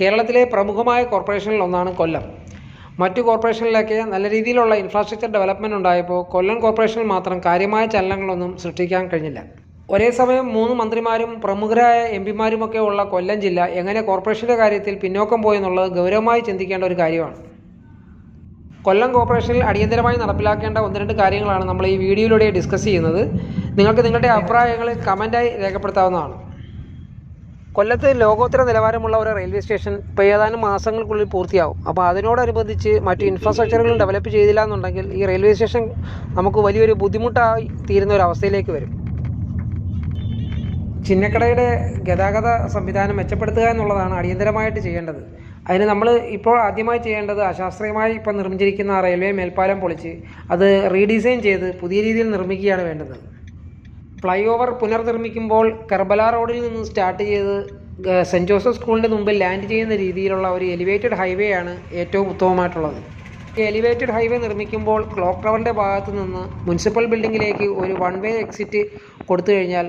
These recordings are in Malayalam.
കേരളത്തിലെ പ്രമുഖമായ കോർപ്പറേഷനിൽ ഒന്നാണ് കൊല്ലം. മറ്റു കോർപ്പറേഷനിലൊക്കെ നല്ല രീതിയിലുള്ള ഇൻഫ്രാസ്ട്രക്ചർ ഡെവലപ്മെന്റ് ഉണ്ടായപ്പോൾ കൊല്ലം കോർപ്പറേഷനിൽ മാത്രം കാര്യമായ ചലനങ്ങളൊന്നും സൃഷ്ടിക്കാൻ കഴിഞ്ഞില്ല. ഒരേ സമയം മൂന്ന് മന്ത്രിമാരും പ്രമുഖരായ എം പിമാരുമൊക്കെ ഉള്ള കൊല്ലം ജില്ല എങ്ങനെ കോർപ്പറേഷന്റെ കാര്യത്തിൽ പിന്നോക്കം പോയെന്നുള്ളത് ഗൗരവമായി ചിന്തിക്കേണ്ട ഒരു കാര്യമാണ്. കൊല്ലം കോർപ്പറേഷനിൽ അടിയന്തരമായി നടപ്പിലാക്കേണ്ട ഒന്ന് രണ്ട് കാര്യങ്ങളാണ് നമ്മൾ ഈ വീഡിയോയിലൂടെ ഡിസ്കസ് ചെയ്യുന്നത്. നിങ്ങൾക്ക് നിങ്ങളുടെ അഭിപ്രായങ്ങൾ കമന്റായി രേഖപ്പെടുത്താവുന്നതാണ്. കൊല്ലത്ത് ലോകോത്തര നിലവാരമുള്ള ഒരു റെയിൽവേ സ്റ്റേഷൻ ഇപ്പോൾ ഏതാനും മാസങ്ങൾക്കുള്ളിൽ പൂർത്തിയാവും. അപ്പോൾ അതിനോടനുബന്ധിച്ച് മറ്റ് ഇൻഫ്രാസ്ട്രക്ചറുകൾ ഡെവലപ്പ് ചെയ്തില്ല എന്നുണ്ടെങ്കിൽ ഈ റെയിൽവേ സ്റ്റേഷൻ നമുക്ക് വലിയൊരു ബുദ്ധിമുട്ടായി തീരുന്ന ഒരു അവസ്ഥയിലേക്ക് വരും. ചിന്നക്കടയുടെ ഗതാഗത സംവിധാനം മെച്ചപ്പെടുത്തുക എന്നുള്ളതാണ് അടിയന്തരമായിട്ട് ചെയ്യേണ്ടത്. അതിന് നമ്മൾ ഇപ്പോൾ ആദ്യമായി ചെയ്യേണ്ടത് അശാസ്ത്രീയമായി ഇപ്പോൾ നിർമ്മിച്ചിരിക്കുന്ന റെയിൽവേ മേൽപ്പാലം പൊളിച്ച് അത് റീഡിസൈൻ ചെയ്ത് പുതിയ രീതിയിൽ നിർമ്മിക്കുകയാണ് വേണ്ടത്. ഫ്ലൈ ഓവർ പുനർനിർമ്മിക്കുമ്പോൾ കർബല റോഡിൽ നിന്ന് സ്റ്റാർട്ട് ചെയ്ത് ഗ- സെന്റ് ജോസഫ് സ്കൂളിന്റെ മുമ്പിൽ ലാൻഡ് ചെയ്യുന്ന രീതിയിലുള്ള ഒരു എലിവേറ്റഡ് ഹൈവേ ആണ് ഏറ്റവും ഉത്തമമായിട്ടുള്ളത്. ഈ എലിവേറ്റഡ് ഹൈവേ നിർമ്മിക്കുമ്പോൾ ക്ലോക്ക് ടവറിന്റെ ഭാഗത്ത് നിന്ന് മുനിസിപ്പൽ ബിൽഡിങ്ങിലേക്ക് ഒരു വൺ വേ എക്സിറ്റ് കൊടുത്തു കഴിഞ്ഞാൽ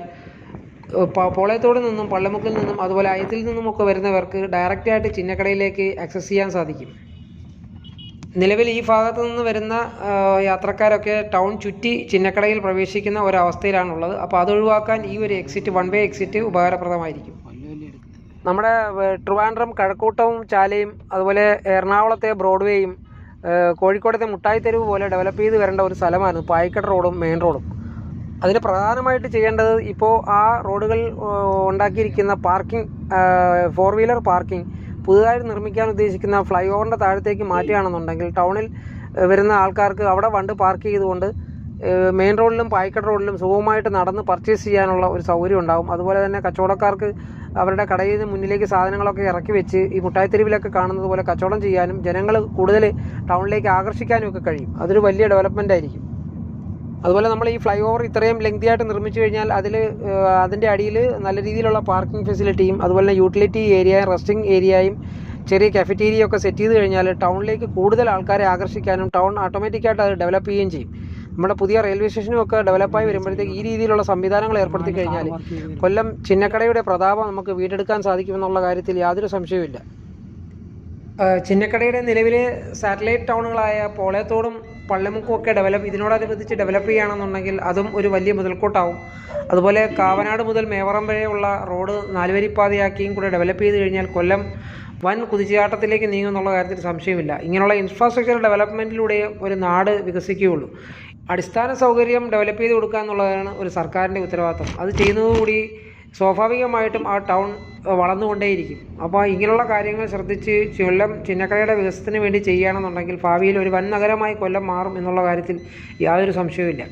പോളയത്തോട് നിന്നും പള്ളമുക്കിൽ നിന്നും അതുപോലെ അയത്തിൽ നിന്നുമൊക്കെ വരുന്നവർക്ക് ഡയറക്റ്റായിട്ട് ചിന്നക്കടയിലേക്ക് ആക്സസ് ചെയ്യാൻ സാധിക്കും. നിലവിൽ ഈ ഭാഗത്ത് നിന്ന് വരുന്ന യാത്രക്കാരൊക്കെ ടൗൺ ചുറ്റി ചിന്നക്കടയിൽ പ്രവേശിക്കുന്ന ഒരവസ്ഥയിലാണുള്ളത്. അപ്പോൾ അത് ഒഴിവാക്കാൻ ഈ ഒരു എക്സിറ്റ് വൺ വേ എക്സിറ്റ് ഉപകാരപ്രദമായിരിക്കും. നമ്മുടെ ട്രിവാൻഡ്രം കഴക്കൂട്ടവും ചാലയും അതുപോലെ എറണാകുളത്തെ ബ്രോഡ്വേയും കോഴിക്കോടത്തെ മുട്ടായി തെരുവ് പോലെ ഡെവലപ്പ് ചെയ്ത് വരേണ്ട ഒരു സ്ഥലമാണ് പായിക്കട റോഡും മെയിൻ റോഡും. അതിന് പ്രധാനമായിട്ട് ചെയ്യേണ്ടത് ഇപ്പോൾ ആ റോഡുകൾ ഉണ്ടാക്കിയിരിക്കുന്ന പാർക്കിംഗ് ഫോർ വീലർ പാർക്കിംഗ് പുതുതായി നിർമ്മിക്കാൻ ഉദ്ദേശിക്കുന്ന ഫ്ലൈ ഓവറിന്റെ താഴത്തേക്ക് മാറ്റുകയാണെന്നുണ്ടെങ്കിൽ ടൗണിൽ വരുന്ന ആൾക്കാർക്ക് അവിടെ വണ്ട് പാർക്ക് ചെയ്തുകൊണ്ട് മെയിൻ റോഡിലും പായ്ക്കട റോഡിലും സുഖമായിട്ട് നടന്ന് പർച്ചേസ് ചെയ്യാനുള്ള ഒരു സൗകര്യം ഉണ്ടാവും. അതുപോലെ തന്നെ കച്ചവടക്കാർക്ക് അവരുടെ കടയിൽ നിന്ന് മുന്നിലേക്ക് സാധനങ്ങളൊക്കെ ഇറക്കി വെച്ച് ഈ മുട്ടായിത്തെരുവിലൊക്കെ കാണുന്നത് പോലെ കച്ചവടം ചെയ്യാനും ജനങ്ങൾ കൂടുതൽ ടൗണിലേക്ക് ആകർഷിക്കാനും ഒക്കെ കഴിയും. അതൊരു വലിയ ഡെവലപ്മെന്റ് ആയിരിക്കും. അതുപോലെ നമ്മൾ ഈ ഫ്ലൈ ഓവർ ഇത്രയും ലെങ്തി ആയിട്ട് നിർമ്മിച്ചു കഴിഞ്ഞാൽ അതിൽ അതിന്റെ അടിയിൽ നല്ല രീതിയിലുള്ള പാർക്കിംഗ് ഫെസിലിറ്റിയും അതുപോലെ തന്നെ യൂട്ടിലിറ്റി ഏരിയയും റെസ്റ്റിംഗ് ഏരിയയും ചെറിയ കഫറ്റീരിയ ഒക്കെ സെറ്റ് ചെയ്ത് കഴിഞ്ഞാൽ ടൗണിലേക്ക് കൂടുതൽ ആൾക്കാരെ ആകർഷിക്കാനും ടൗൺ ഓട്ടോമാറ്റിക്കായിട്ട് അത് ഡെവലപ്പ് ചെയ്യുകയും ചെയ്യും. നമ്മുടെ പുതിയ റെയിൽവേ സ്റ്റേഷനും ഒക്കെ ഡെവലപ്പായി വരുമ്പോഴത്തേക്ക് ഈ രീതിയിലുള്ള സംവിധാനങ്ങൾ ഏർപ്പെടുത്തി കഴിഞ്ഞാൽ കൊല്ലം ചിന്നക്കടയുടെ പ്രതാപം നമുക്ക് വീണ്ടെടുക്കാൻ സാധിക്കുമെന്നുള്ള കാര്യത്തിൽ യാതൊരു സംശയവുമില്ല ചിന്നക്കടയുടെ നിലവിലെ സാറ്റലൈറ്റ് ടൗണുകളായ പോളയത്തോടും പള്ളമുക്കും ഒക്കെ ഡെവലപ്പ് ഇതിനോടനുബന്ധിച്ച് ഡെവലപ്പ് ചെയ്യുകയാണെന്നുണ്ടെങ്കിൽ അതും ഒരു വലിയ മുതൽക്കൂട്ടാവും. അതുപോലെ കാവനാട് മുതൽ മേവറം വരെയുള്ള റോഡ് നാലുവരിപ്പാതയാക്കിയും കൂടെ ഡെവലപ്പ് ചെയ്ത് കഴിഞ്ഞാൽ കൊല്ലം വൻ കുതിച്ചുചാട്ടത്തിലേക്ക് നീങ്ങുമെന്നുള്ള കാര്യത്തിൽ സംശയമില്ല ഇങ്ങനെയുള്ള ഇൻഫ്രാസ്ട്രക്ചർ ഡെവലപ്മെന്റിലൂടെ ഒരു നാട് വികസിക്കുകയുള്ളൂ. അടിസ്ഥാന സൗകര്യം ഡെവലപ്പ് ചെയ്ത് കൊടുക്കുക എന്നുള്ളതാണ് ഒരു സർക്കാരിന്റെ ഉത്തരവാദിത്തം. അത് ചെയ്യുന്നതുകൂടി സ്വാഭാവികമായിട്ടും ആ ടൗൺ വളർന്നുകൊണ്ടേയിരിക്കും. അപ്പോൾ ഇങ്ങനെയുള്ള കാര്യങ്ങൾ ശ്രദ്ധിച്ച് കൊല്ലം ചിന്നക്കടയുടെ വികസനത്തിന് വേണ്ടി ചെയ്യുകയാണെന്നുണ്ടെങ്കിൽ ഭാവിയിൽ ഒരു വൻ നഗരമായി കൊല്ലം മാറും എന്നുള്ള കാര്യത്തിൽ യാതൊരു സംശയവുമില്ല.